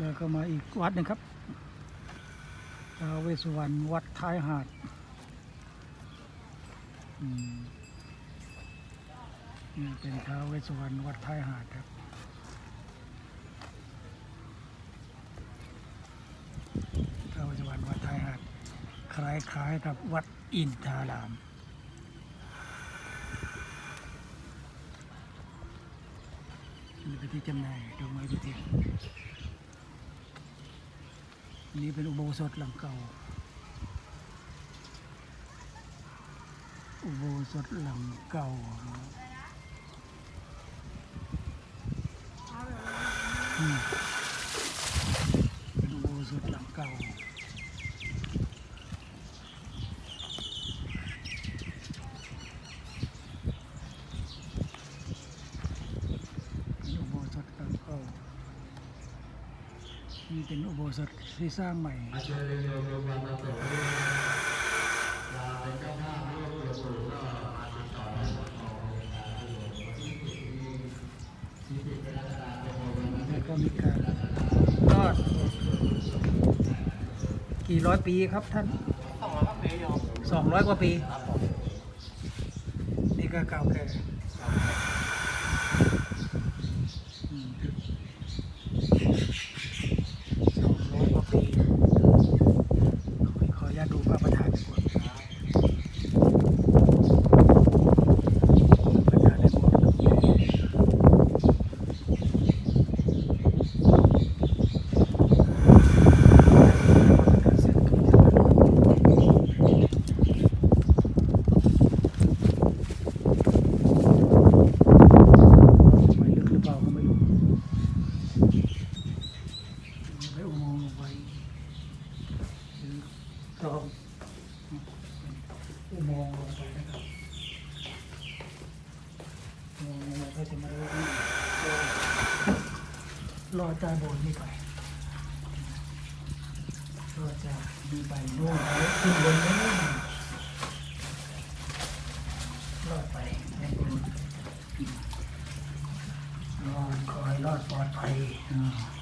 แล้วก็มาอีกวัดหนึ่งครับท้าวเวสสุวรรณวัดท้ายหาดนี่เป็นท้าวเวสสุวรรณวัดท้ายหาดครับท้าวเวสสุวรรณวัดท้ายหาด คล้ายๆกับวัดอินทารามนี่เป็นที่จำหน่ายดอกไม้ทุกทีอัน นี้เป็นอุโบสถหลังเก่า อุโบสถหลังเก่าเป็นอุโบสถหลังเก่า เป็นอุโบสถหลังเก่า นี่เป็นอุโบสถที่สร้างใหม่แล้วก็มีการรอดกี่ร้อยปีครับท่านต้องมาครับเบยอมสองร้อยกว่าปีครับผมนี่ก็เก่าแก่อืมสองร้อยกว่าปี ขออนุญาตดูพระประธานก่อนพระประธานในโบสถ์ไม่ลึกหรือเปล่าก็ไม่รู้ ไม่อุโมงค์ลงไปเป็นคลองอุโมงค์ลงไปนะครับอุโมงค์ลงไปก็จะมาดูนี่รอดใต้โบสถ์นี่ไปรอดจากนี่ไปโน่นไปขึ้นบนโน่นรอดไปแม่คุณรอดขอให้รอดปลอดภัยอ่า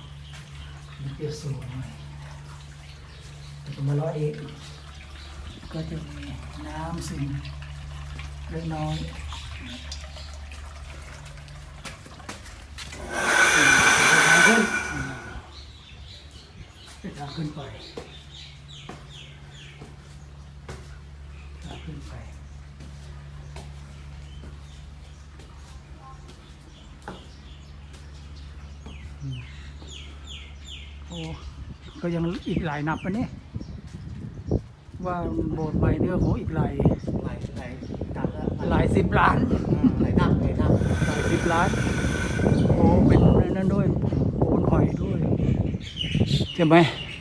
เตียสูงหน่อยแต่ก็มารอดเองก็จะมีน้ำสิ่งเล็กน้อยขึ้นเป็นทางขึ้นไปทางขึ้นไป โอ้ก็ยังอีกหลายนับปะเนี่ยว่าโบสถ์ใหม่เนี่ยโหอีกหลายไหลไหลตามแล้วหลายสิบล้านไหลนั่งไหลนั่งหลายสิบล้านโอ้เป็นนั่นด้วยปูนหอยด้วยใช่ไหม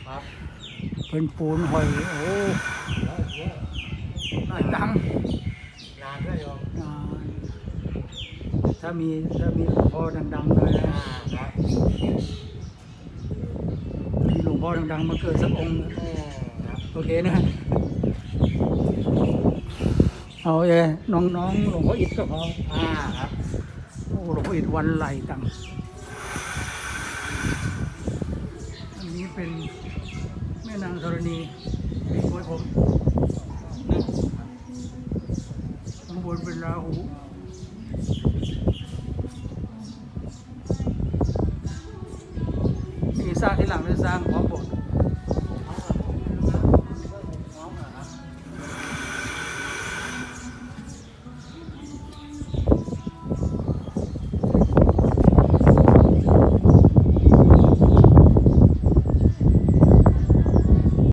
ครับเป็นปูนหอยโอ้หลายตังค์นานด้วยโยมอ่าถ้ามีถ้ามีหลวงพ่อดังๆเลยนะอ่าครับมีหลวง พ่อดังๆมาเกิดสักองค์อืมครับโอเคนะเอาเอน้องๆหลวงพ่ออิฐก็พออ่าครับโอ้หลวงพ่ออิฐวันไหลตังอันนี้เป็นแม่นางธรณีเป็นมวยผมนะข้างบนเป็นราหู นี่สร้า